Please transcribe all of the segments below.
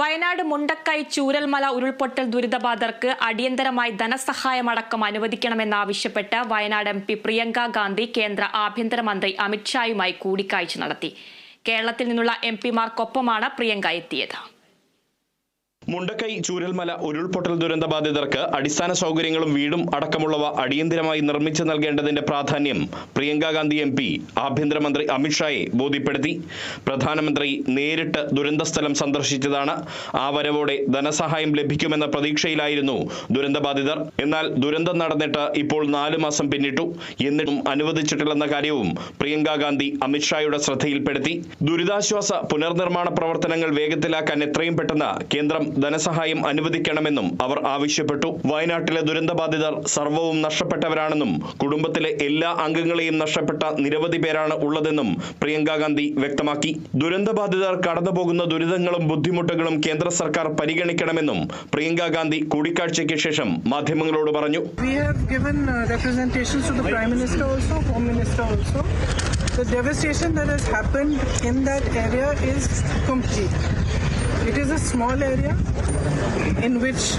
വയനാട് മുണ്ടക്കൈ ചൂരൽമല ഉരുൾപൊട്ടൽ ദുരിതബാധർക്ക് അടിയന്തരമായി ധനസഹായമടക്കം അനുവദിക്കണമെന്നാവശ്യപ്പെട്ട് വയനാട് എം പി പ്രിയങ്ക ഗാന്ധി കേന്ദ്ര ആഭ്യന്തരമന്ത്രി അമിത്ഷായുമായി കൂടിക്കാഴ്ച നടത്തി. കേരളത്തിൽ നിന്നുള്ള എം പിമാർക്കൊപ്പമാണ് പ്രിയങ്ക എത്തിയത്. മുണ്ടക്കൈ ചൂരൽമല ഉരുൾപൊട്ടൽ ദുരന്ത ബാധിതർക്ക് അടിസ്ഥാന സൗകര്യങ്ങളും വീടും അടക്കമുള്ളവ അടിയന്തിരമായി നിർമ്മിച്ചു നൽകേണ്ടതിന്റെ പ്രാധാന്യം പ്രിയങ്ക ഗാന്ധി എം പി ആഭ്യന്തരമന്ത്രി അമിത്ഷായെ ബോധ്യപ്പെടുത്തി. പ്രധാനമന്ത്രി നേരിട്ട് ദുരന്തസ്ഥലം സന്ദർശിച്ചതാണ്. ആ വരവോടെ ധനസഹായം ലഭിക്കുമെന്ന പ്രതീക്ഷയിലായിരുന്നു ദുരന്തബാധിതർ എന്നാൽ ദുരന്തം നടന്നിട്ട് ഇപ്പോൾ നാലു മാസം പിന്നിട്ടു. എന്നിട്ടും അനുവദിച്ചിട്ടില്ലെന്ന കാര്യവും പ്രിയങ്ക ഗാന്ധി അമിത്ഷായുടെ ശ്രദ്ധയിൽപ്പെടുത്തി. ദുരിതാശ്വാസ പുനർനിർമ്മാണ പ്രവർത്തനങ്ങൾ വേഗത്തിലാക്കാൻ എത്രയും പെട്ടെന്ന് കേന്ദ്രം ധനസഹായം അനുവദിക്കണമെന്നും അവർ ആവശ്യപ്പെട്ടു വയനാട്ടിലെ ദുരന്തബാധിതർ സർവവും നഷ്ടപ്പെട്ടവരാണെന്നും കുടുംബത്തിലെ എല്ലാ അംഗങ്ങളെയും നഷ്ടപ്പെട്ട നിരവധി പേരാണ് ഉള്ളതെന്നും പ്രിയങ്ക ഗാന്ധി വ്യക്തമാക്കി ദുരന്തബാധിതർ കടന്നുപോകുന്ന ദുരിതങ്ങളും ബുദ്ധിമുട്ടുകളും കേന്ദ്ര സർക്കാർ പരിഗണിക്കണമെന്നും പ്രിയങ്ക ഗാന്ധി കൂടിക്കാഴ്ചയ്ക്ക് ശേഷം മാധ്യമങ്ങളോട് പറഞ്ഞു uh. The devastation that has happened in that area is complete. Small area in which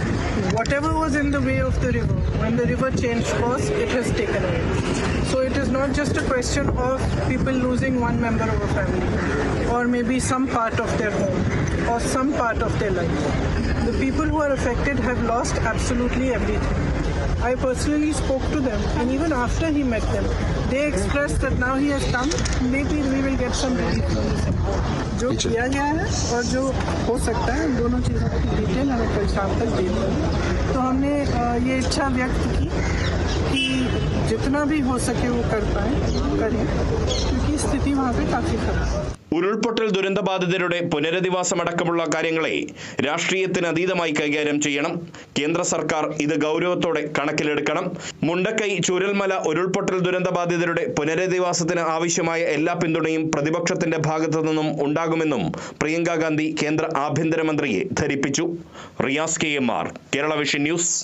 whatever was in the way of the river, when the river changed course, it has taken away. So it is not just a question of people losing one member of a family or maybe some part of their home or some part of their life. The people who are affected have lost absolutely everything. I personally spoke to them, and even after he met them, they expressed that now he has come, maybe we जो किया गया है और जो हो सकता है दोनों चीज़ों की डिटेल हमें कल शाम तक दे तो हमने ये इच्छा व्यक्त की कि जितना भी हो सके वो कर पाए करें क्योंकि स्थिति वहाँ पे काफ़ी खराब है ഉരുൾപൊട്ടൽ ദുരന്തബാധിതരുടെ പുനരധിവാസമടക്കമുള്ള കാര്യങ്ങളെ രാഷ്ട്രീയത്തിന് അതീതമായി കൈകാര്യം ചെയ്യണം കേന്ദ്ര സർക്കാർ ഇത് ഗൗരവത്തോടെ കണക്കിലെടുക്കണം മുണ്ടക്കൈ ചൂരൽമല ഉരുൾപൊട്ടൽ ദുരന്തബാധിതരുടെ പുനരധിവാസത്തിന് ആവശ്യമായ എല്ലാ പിന്തുണയും പ്രതിപക്ഷത്തിന്റെ ഭാഗത്തു നിന്നും ഉണ്ടാകുമെന്നും പ്രിയങ്ക ഗാന്ധി കേന്ദ്ര ആഭ്യന്തരമന്ത്രിയെ ധരിപ്പിച്ചു Riyas K M R Kerala vision news